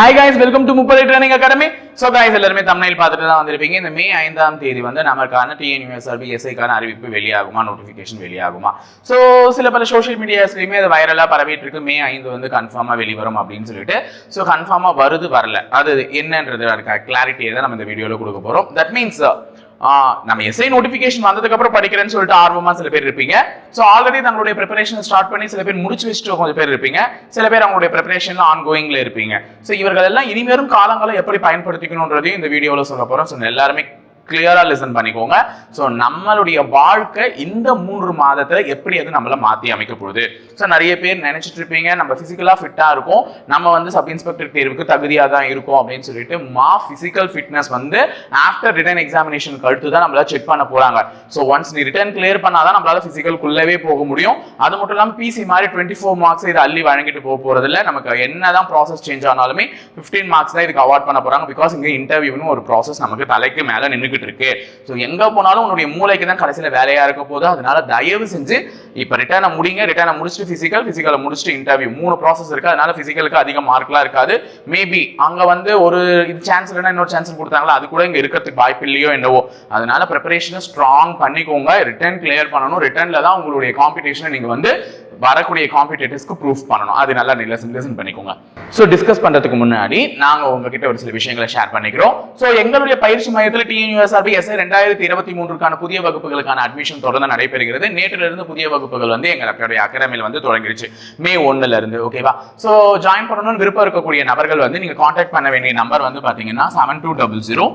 Hi guys welcome to முப்பது training academy so guys எல்லாருமே தமிழில் பார்த்துட்டு தான் வந்திருப்பீங்க. இந்த மே ஐந்தாம் தேதி வந்து நமக்கான டிஎன்யூஎஸ்ஆர்பி எஸ்ஐக்கான அறிவிப்பு வெளியாகுமா நோட்டிஃபிகேஷன் வெளியாகுமா? ஸோ சில பல சோஷியல் மீடியாஸ்லையுமே அது வைரலாக பரவிட்டு இருக்கு மே ஐந்து வந்து கன்ஃபார்மாக வெளிவரும் அப்படின்னு சொல்லிட்டு. ஸோ கன்ஃபார்மாக வருது வரல. அது என்னன்றது கிளாரிட்டியை தான் நம்ம இந்த வீடியோவில் கொடுக்க போகிறோம் தட் மீன்ஸ் நம்ம எஸ்ஐ நோட்டிஃபிகேஷன் வந்ததுக்கு அப்புறம் படிக்கிறேன்னு சொல்லிட்டு ஆர்வமா சில பேர் இருப்பீங்க. ஸோ ஆல்ரெடி தங்களுடைய ப்ரிப்பரேஷன் ஸ்டார்ட் பண்ணி சில பேர் முடிச்சு வச்சுட்டு கொஞ்சம் பேர் இருப்பீங்க. சில பேர் அவங்களுடைய ப்ரிப்பரேஷன்ல ஆன் கோயிங்ல இருப்பீங்க. ஸோ இவர்கள் எல்லாம் இனிமேலும் காலங்களை எப்படி பயன்படுத்திக்கணுன்றதையும் இந்த வீடியோவில் சொல்ல போறோம். ஸோ எல்லாருமே கிளியரா லிசன் பண்ணிக்கோங்க. ஸோ நம்மளுடைய வாழ்க்கை இந்த மூன்று மாதத்துல எப்படி அது நம்மள மாத்தி அமைக்க போகுது ஸோ நிறைய பேர் நினைச்சிட்டு இருப்பீங்க நம்ம பிசிக்கலா ஃபிட்டா இருக்கும். நம்ம வந்து சப் இன்ஸ்பெக்டர் தேர்வுக்கு தகுதியா தான் இருக்கும் அப்படின்னு சொல்லிட்டு மா பிசிக்கல் ஃபிட்னஸ் வந்து ஆஃப்டர் ரிட்டர்ன் எக்ஸாமினேஷன் கழுத்து தான் நம்மள செக் பண்ண போறாங்க. ஸோ ஒன்ஸ் நீ ரிட்டன் கிளியர் பண்ணாதான் நம்மளால பிசிக்கல்குள்ளவே போக முடியும். அது மட்டும் இல்லாமல் பிசி மாதிரி டுவெண்ட்டி ஃபோர் மார்க்ஸ் இதை அள்ளி வழங்கிட்டு போக போறது இல்ல நமக்கு என்னதான் ப்ராசஸ் சேஞ்ச் ஆனாலுமே ஃபிஃப்டீன் மார்க்ஸ் தான் இதுக்கு அவார்ட் பண்ண போறாங்க. பிகாஸ் இங்க இன்டர்வியூன்னு ஒரு ப்ராசஸ் நமக்கு தலைக்கு மேல நின்றுகிட்டு இருக்கு. ஸோ எங்க போனாலும் உன்னுடைய மூளைக்கு தான் கடைசியில வேலையா இருக்க போது அதனால தயவு செஞ்சு இப்ப ரிட்டர்னை முடிங்க. ரிட்டர்னை முடிச்சுட்டு பிசிக்கல் ஃபிசிக்கலை முடிச்சுட்டு இன்டர்வியூ மூணு ப்ராசஸ் இருக்கு. அதனால பிசிக்கலுக்கு அதிக மார்க்லாம் இருக்காது. மேபி அங்க வந்து ஒரு இது சான்ஸ் இல்லைன்னா இன்னொரு சான்ஸ் கொடுத்தாங்களா? அது கூட இங்க இருக்கிறதுக்கு வாய்ப்பு இல்லையோ என்னவோ. அதனால ப்ரிப்பரேஷனை ஸ்ட்ராங் பண்ணிக்கோங்க. ரிட்டர்ன் கிளியர் பண்ணணும். ரிட்டர்ன்ல தான் உங்களுடைய காம்படிஷனை நீங்க வந்து வரக்கூடிய காம்படிட்டர்ஸ்க்கு ப்ரூஃப் பண்ணணும். அது நல்லா லிசன் லிசன் பண்ணிக்கோங்க. ஸோ டிஸ்கஸ் பண்றதுக்கு முன்னாடி நாங்க உங்ககிட்ட ஒரு சில விஷயங்களை ஷேர் பண்ணிக்கிறோம். ஸோ எங்களுடைய பயிற்சி மையத்தில் டிஎன்யூஎஸ்ஆர்பி எஸ்ஐ ரெண்டாயிரத்தி இருபத்தி மூன்றுக்கான புதிய வகுப்புகளுக்கான அட்மிஷன் தொடர்ந்து நடைபெறுகிறது. நேற்றிலிருந்து இருந்து புதிய வகுப்புகள் வந்து எங்களுடைய அகாடமியில் வந்து தொடங்கிருச்சு மே ஒன்னுல இருந்து ஓகேவா ஸோ ஜாயின் பண்ணணும்னு விருப்பம் இருக்கக்கூடிய நபர்கள் வந்து நீங்க காண்டாக்ட் பண்ண வேண்டிய நம்பர் வந்து பார்த்தீங்கன்னா seven two double zero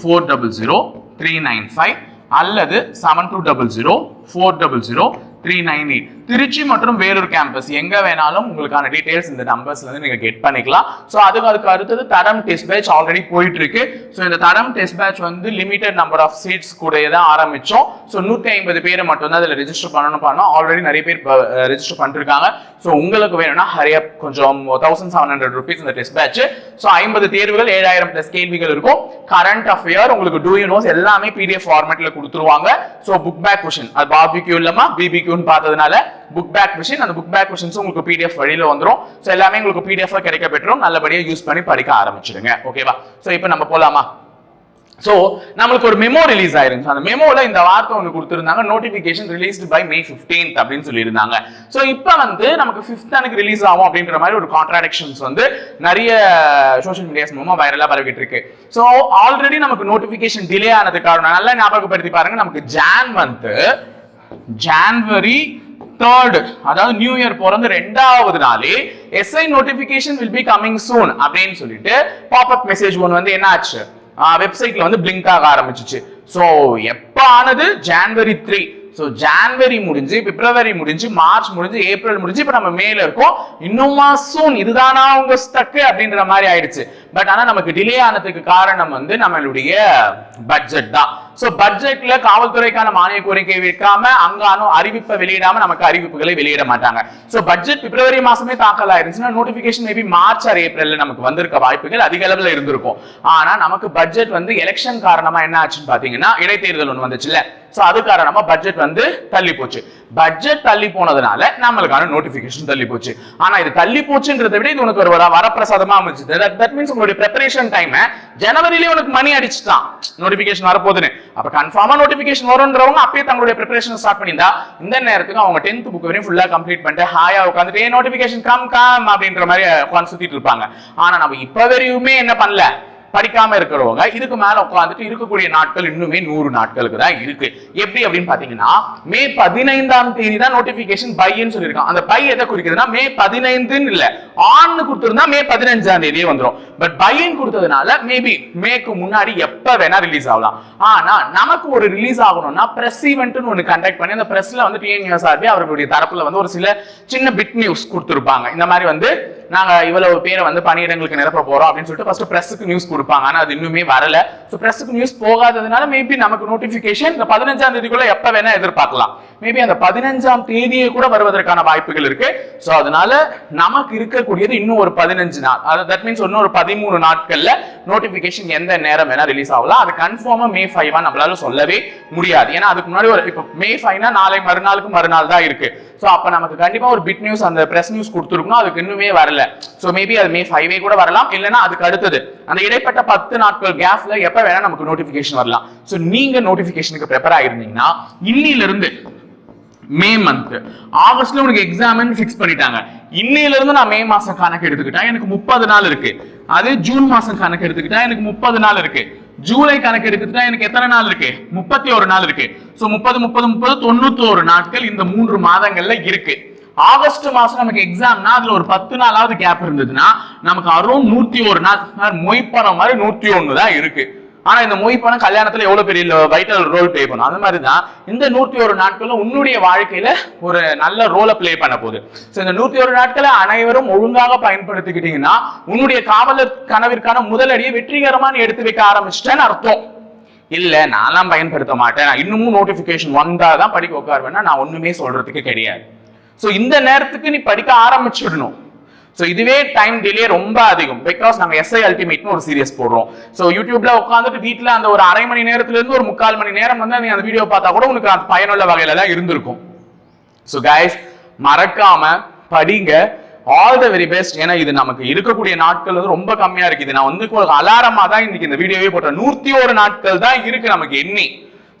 four double zero three nine five அல்லது seven two double zero four double zero three nine eight Trichy மற்றும் வேலூர் கேம்பஸ் எங்க வேணாலும் உங்களுக்கான டீடைல்ஸ் இந்த நம்பர்ஸ்ல இருந்து நீங்க கெட் பண்ணிக்கலாம். ஸோ அதுக்கு அதுக்கு அடுத்தது தரம் டெஸ்ட் பேட்ச் ஆல்ரெடி போயிட்டு இருக்கு ஸோ இந்த தரம் டெஸ்ட் பேட்ச் வந்து லிமிடெட் நம்பர் ஆஃப் சீட்ஸ் கூட தான் ஆரம்பிச்சோம். ஸோ நூத்தி ஐம்பது பேரை மட்டும் தான் அதில் ரெஜிஸ்டர் பண்ணணும் பண்ணோம். ஆல்ரெடி நிறைய பேர் ரெஜிஸ்டர் பண்ணிருக்காங்க. ஸோ உங்களுக்கு வேணும்னா ஹரியப் கொஞ்சம் தௌசண்ட் செவன் ஹண்ட்ரட் ருபீஸ் இந்த டெஸ்ட் பேட்ச் ஸோ ஐம்பது தேர்வுகள் ஏழாயிரம் பிளஸ் கேள்விகள் இருக்கும். கரண்ட் அஃபேர் உங்களுக்கு டூ யூ நோஸ் எல்லாமே பிடிஎஃப் ஃபார்மேட்ல கொடுத்துருவாங்க. ஸோ புக் பேக் கொஷின் அது பாபிக்யூ இல்லாம பிபிக்யூன்னு பார்த்ததுனால புக் பேக் கொஷின் அந்த புக் பேக் கொஷின்ஸ் உங்களுக்கு பிடிஎஃப் வழியில் வந்துரும். ஸோ எல்லாமே உங்களுக்கு பிடிஎஃப் கிடைக்க பெற்றோம் நல்லபடியாக யூஸ் பண்ணி படிக்க ஆரம்பிச்சிடுங்க. ஓகேவா ஸோ இப்போ நம்ம போகலாமா ஸோ நம்மளுக்கு ஒரு மெமோ ரிலீஸ் ஆயிருந்துச்சு. அந்த மெமோல இந்த வார்த்தை ஒன்று கொடுத்துருந்தாங்க. Notification released by May fifteenth அப்படின்னு சொல்லியிருந்தாங்க. ஸோ இப்போ வந்து நமக்கு ஃபிஃப்த் அன்னைக்கு ரிலீஸ் ஆகும் அப்படின்ற மாதிரி ஒரு கான்ட்ராடிக்ஷன்ஸ் வந்து நிறைய சோஷியல் மீடியாஸ் மூலமாக வைரலாக பரவிட்டு இருக்கு. ஸோ ஆல்ரெடி நமக்கு நோட்டிபிகேஷன் டிலே ஆனது காரணம் நல்லா ஞாபகப்படுத்தி பாருங்க. நமக்கு ஜான் வந்து ஜான்வரி தேர்டு அதாவது நியூ இயர் பிறந்து ரெண்டாவது நாளே SI notification will be coming soon அப்படின்னு சொல்லிட்டு பாப்அப் மெசேஜ் ஒன்று வந்து என்ன ஆச்சு? வெப்சைட்ல வந்து பிளிங்க் ஆக ஆரம்பிச்சிச்சு. ஸோ எப்ப ஆனது ஜான்வரி த்ரீ ஸோ ஜான்வரி முடிஞ்சு பிப்ரவரி முடிஞ்சு மார்ச் முடிஞ்சு ஏப்ரல் முடிஞ்சு இப்போ நம்ம மேல இருக்கோம். இன்னுமா சூன் இதுதானா உங்க ஸ்டக்கு அப்படின்ற மாதிரி ஆயிடுச்சு. பட் ஆனால் நமக்கு டிலே ஆனதுக்கு காரணம் வந்து நம்மளுடைய பட்ஜெட் தான். சோ பட்ஜெட்ல காவல்துறைக்கான மானிய கோரிக்கை வைக்காம அங்கானும் அறிவிப்பை வெளியிடாம நமக்கு அறிவிப்புகளை வெளியிட மாட்டாங்க. சோ பட்ஜெட் பிப்ரவரி மாசமே தாக்கல் ஆயிருச்சுன்னா நோட்டிபிகேஷன் மேபி மார்ச் ஆர் ஏப்ரல்ல நமக்கு வந்திருக்க வாய்ப்புகள் அதிக அளவுல இருந்திருக்கும். ஆனா நமக்கு பட்ஜெட் வந்து எலெக்ஷன் காரணமா என்ன ஆச்சுன்னு பாத்தீங்கன்னா இடைத்தேர்தல் ஒன்று வந்துச்சுல்ல. ஸோ அது காரணமா பட்ஜெட் வந்து தள்ளி போச்சு. பட்ஜெட் தள்ளி போனதுனால நம்மளுக்கான நோட்டிபிகேஷன் தள்ளி போச்சு. ஆனா இது தள்ளி போச்சுன்றதை விட இது உனக்கு ஒரு வர- வரப்பிரசாதமா அமைச்சது தட் மீன்ஸ் உங்களுடைய ப்ரிப்பரேஷன் டைம் ஜனவரிலேயே உனக்கு மணி அடிச்சுட்டான். நோட்டிபிகேஷன் வரப்போகுதுன்னு. அப்ப கன்ஃபார்மா நோட்டிபிகேஷன் வரும்ன்றவங்க அப்பயே தங்களுடைய ப்ரிப்பரேஷன் ஸ்டார்ட் பண்ணியிருந்தா இந்த நேரத்துக்கு அவங்க டென்த் புக் வரையும் ஃபுல்லா கம்ப்ளீட் பண்ணிட்டு ஹாயா உட்காந்துட்டு நோட்டிபிகேஷன் கம் கம் அப்படின்ற மாதிரி உட்காந்து சுத்திட்டு இருப்பாங்க. ஆனா நம்ம இப்ப வரையுமே என்ன பண்ணல? படிக்காம இருக்கிறவங்க இதுக்கு மேல உட்காந்துட்டு இருக்கக்கூடிய நாட்கள் இன்னுமே நூறு நாட்களுக்கு தான் இருக்கு. எப்படி அப்படின்னு பாத்தீங்கன்னா மே பதினைந்தாம் தேதி தான் நோட்டிபிகேஷன் பையன்னு சொல்லியிருக்கான் அந்த பை எதை குறிக்குதுன்னா மே பதினைந்துன்னு இல்ல ஆன்னு கொடுத்திருந்தா மே பதினஞ்சாம் தேதியே வந்துரும். பட் பையன் கொடுத்ததுனால மேபி மேக்கு முன்னாடி எப்ப வேணா ரிலீஸ் ஆகலாம். ஆனா நமக்கு ஒரு ரிலீஸ் ஆகணும்னா பிரஸ் ஈவெண்ட்னு ஒன்று கண்டக்ட் பண்ணி அந்த பிரஸ்ல வந்து டிஎன்யூஎஸ்ஆர்பி அவர்களுடைய தரப்புல வந்து ஒரு சில சின்ன பிட் நியூஸ் கொடுத்துருப்பாங்க. இந்த மாதிரி வந்து நாங்க இவ்வளவு பேரை வந்து பணியிடங்களுக்கு நிரப்ப போறோம் அப்படின்னு சொல்லிட்டு ஃபர்ஸ்ட் பிரஸ்க்கு நியூஸ் கொடுப்பாங்க. ஆனா அது இன்னுமே வரல. ஸோ பிரஸ்க்கு நியூஸ் போகாததுனால மேபி நமக்கு நோட்டிபிகேஷன் இந்த பதினஞ்சாம் தேதிக்குள்ள எப்ப வேணா எதிர்பார்க்கலாம். மேபி அந்த பதினஞ்சாம் தேதியே கூட வருவதற்கான வாய்ப்புகள் இருக்கு. ஸோ அதனால நமக்கு இருக்கக்கூடியது இன்னும் ஒரு பதினஞ்சு நாள். அது தட் மீன்ஸ் இன்னும் ஒரு பதிமூணு நாட்கள்ல நோட்டிபிகேஷன் எந்த நேரம் வேணா ரிலீஸ் ஆகலாம். அது கன்ஃபார்மா மே ஃபைவா நம்மளால சொல்லவே முடியாது. ஏன்னா அதுக்கு முன்னாடி ஒரு இப்போ மே ஃபைவ்னா நாளை மறுநாளுக்கு மறுநாள் தான் இருக்கு. ஸோ அப்போ நமக்கு கண்டிப்பாக ஒரு பிட் நியூஸ் அந்த ப்ரெஸ் நியூஸ் கொடுத்துருக்கணும். அதுக்கு இன்னுமே வரல. ஸோ மேபி அது மே ஃபைவே கூட வரலாம். இல்லைன்னா அதுக்கு அடுத்தது அந்த இடைப்பட்ட பத்து நாட்கள் கேப்ல எப்போ வேணா நமக்கு நோட்டிபிகேஷன் வரலாம். ஸோ நீங்க நோட்டிபிகேஷனுக்கு ப்ரிப்பேர் ஆயிருந்தீங்கன்னா இன்னிலிருந்து மே மந்த் ஆகஸ்ட்ல உனக்கு எக்ஸாம்னு ஃபிக்ஸ் பண்ணிட்டாங்க. இன்னையில இருந்து நான் மே மாசம் கணக்கு எடுத்துக்கிட்டா எனக்கு முப்பது நாள் இருக்கு. அதே ஜூன் மாசம் கணக்கு எடுத்துக்கிட்டா எனக்கு முப்பது நாள் இருக்கு. ஜூலை கணக்கு எடுத்துக்கிட்டா எனக்கு எத்தனை நாள் இருக்கு? முப்பத்தி ஒரு நாள் இருக்கு. ஸோ முப்பது முப்பது முப்பது தொண்ணூத்தோரு நாட்கள் இந்த மூன்று மாதங்கள்ல இருக்கு. ஆகஸ்ட் மாசம் நமக்கு எக்ஸாம்னா அதுல ஒரு பத்து நாளாவது கேப் இருந்ததுன்னா நமக்கு அரௌண்ட் நூத்தி ஒரு நாள். மொய்ப்பணம் மாதிரி நூத்தி ஒண்ணு தான் இருக்கு. ஆனா இந்த மொய் பணம் கல்யாணத்துல எவ்வளவு பெரிய வைட்டல் ரோல் பிளே பண்ணும்? அந்த மாதிரி தான் இந்த நூத்தி ஒரு நாட்களும் உன்னுடைய வாழ்க்கையில ஒரு நல்ல ரோலை ப்ளே பண்ண போகுது. ஸோ இந்த நூத்தி ஒரு நாட்களை அனைவரும் ஒழுங்காக பயன்படுத்திக்கிட்டீங்கன்னா உன்னுடைய காவலர் கனவிற்கான முதலடியை வெற்றிகரமா எடுத்து வைக்க ஆரம்பிச்சிட்டேன்னு அர்த்தம். இல்ல நான்லாம் பயன்படுத்த மாட்டேன். நான் இன்னமும் நோட்டிபிகேஷன் வந்தாதான் படிக்க உட்காருவேன்னா நான் ஒண்ணுமே சொல்றதுக்கு கிடையாது. ஸோ இந்த நேரத்துக்கு நீ படிக்க ஆரம்பிச்சிடணும். ஸோ இதுவே டைம் டிலே ரொம்ப அதிகம். பிகாஸ் நாங்கள் எஸ்ஐ அல்டிமேட்னு ஒரு சீரியஸ் போடுறோம். ஸோ யூடியூப்ல உட்காந்துட்டு வீட்டில் அந்த ஒரு அரை மணி நேரத்துல இருந்து ஒரு முக்கால் மணி நேரம் வந்து நீ அந்த வீடியோ பார்த்தா கூட உனக்கு அந்த பயனுள்ள வகையில தான் இருந்திருக்கும். ஸோ கைஸ் மறக்காம படிங்க. ஆல் த வெரி பெஸ்ட் ஏன்னா இது நமக்கு இருக்கக்கூடிய நாட்கள் வந்து ரொம்ப கம்மியா இருக்குது. நான் வந்து ஒரு அலாரமா தான் இன்னைக்கு இந்த வீடியோவே போட்டேன். நூத்தி ஒரு நாட்கள் தான் இருக்கு நமக்கு எண்ணி.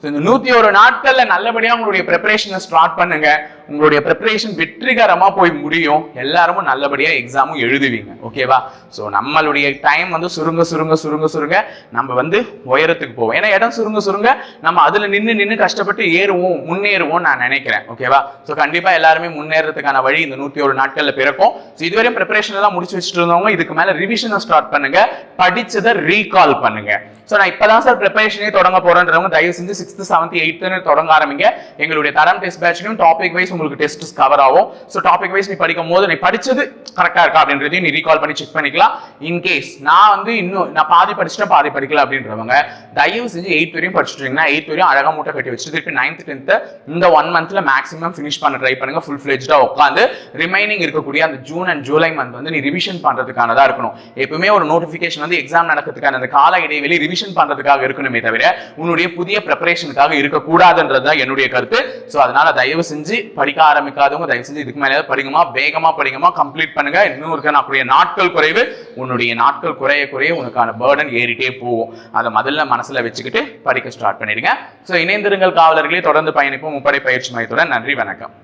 ஸோ இந்த நூத்தி ஒரு நாட்கள்ல நல்லபடியா உங்களுடைய ப்ரிப்பரேஷனை ஸ்டார்ட் பண்ணுங்க. உங்களுடைய ப்ரிப்பரேஷன் வெற்றிகரமா போய் முடியும். எல்லாரும் நல்லபடியாக எக்ஸாமும் எழுதுவீங்க. ஓகேவா ஸோ நம்மளுடைய டைம் வந்து சுருங்க சுருங்க சுருங்க சுருங்க நம்ம வந்து உயரத்துக்கு போவோம். ஏன்னா இடம் சுருங்க சுருங்க நம்ம அதுல நின்று நின்று கஷ்டப்பட்டு ஏறுவோம் முன்னேறுவோம் நான் நினைக்கிறேன். ஓகேவா ஸோ கண்டிப்பாக எல்லாருமே முன்னேறதுக்கான வழி இந்த நூற்றி ஒரு நாட்களில் பிறக்கும். ஸோ இதுவரையும் ப்ரிப்பரேஷன் எல்லாம் முடிச்சு வச்சுட்டு இருந்தவங்க இதுக்கு மேலே ரிவிஷனை ஸ்டார்ட் பண்ணுங்க. படிச்சதை ரீகால் பண்ணுங்க. ஸோ நான் இப்போ தான் சார் ப்ரிப்பரேஷனே தொடங்க போறேன்றவங்க தயவு செஞ்சு சிக்ஸ்த்து செவன்த் எயித்துன்னு தொடங்க ஆரம்பிங்க. எங்களுடைய தரம் டெஸ்ட் பேட்ச்லையும் டாபிக் வைஸ் உங்களுக்கு டெஸ்ட் கவர் ஆகும். ஸோ டாபிக் வைஸ் நீ படிக்கும் போது நீ படிச்சது கரெக்டா இருக்கா அப்படின்றதையும் நீ ரீகால் பண்ணி செக் பண்ணிக்கலாம். இன்கேஸ் நான் வந்து இன்னும் நான் பாதி படிச்சுட்டேன் பாதி படிக்கல அப்படின்றவங்க தயவு செஞ்சு எயிட் வரையும் படிச்சுட்டீங்கன்னா எயிட் வரையும் அழகா மூட்டை கட்டி வச்சு திருப்பி நைன்த் டென்த் இந்த ஒன் மந்த்ல மேக்ஸிமம் ஃபினிஷ் பண்ண ட்ரை பண்ணுங்க. ஃபுல் ஃபிளெஜ்டா உட்காந்து ரிமைனிங் இருக்கக்கூடிய அந்த ஜூன் அண்ட் ஜூலை மந்த் வந்து நீ ரிவிஷன் பண்றதுக்கானதா இருக்கணும். எப்பவுமே ஒரு நோட்டிஃபிகேஷன் வந்து எக்ஸாம் நடக்கிறதுக்கான அந்த கால இடைவெளி ரிவிஷன் பண்றதுக்காக இருக்கணுமே தவிர உன்னுடைய புதிய ப்ரிப்பரேஷனுக்காக இருக்கக்கூடாதுன்றது தான் என்னுடைய கருத்து. ஸோ அதனால தயவு செஞ்சு படிக்க ஆரம்பிக்காதவங்க தயவு செஞ்சு இதுக்கு மேலே படிக்குமா வேகமா படிங்கம்மா கம்ப்ளீட் பண்ணுங்க. இன்னும் இருக்கக்கூடிய நாட்கள் குறைவு. உன்னுடைய நாட்கள் குறைய குறைய உனக்கான பேர்டன் ஏறிட்டே போகும். அதை முதல்ல மனசுல வச்சுக்கிட்டு படிக்க ஸ்டார்ட் பண்ணிடுங்க. ஸோ இணைந்திருங்கள் காவலர்களே தொடர்ந்து பயணிப்போம். முப்படை பயிற்சி மையத்துடன் நன்றி வணக்கம்.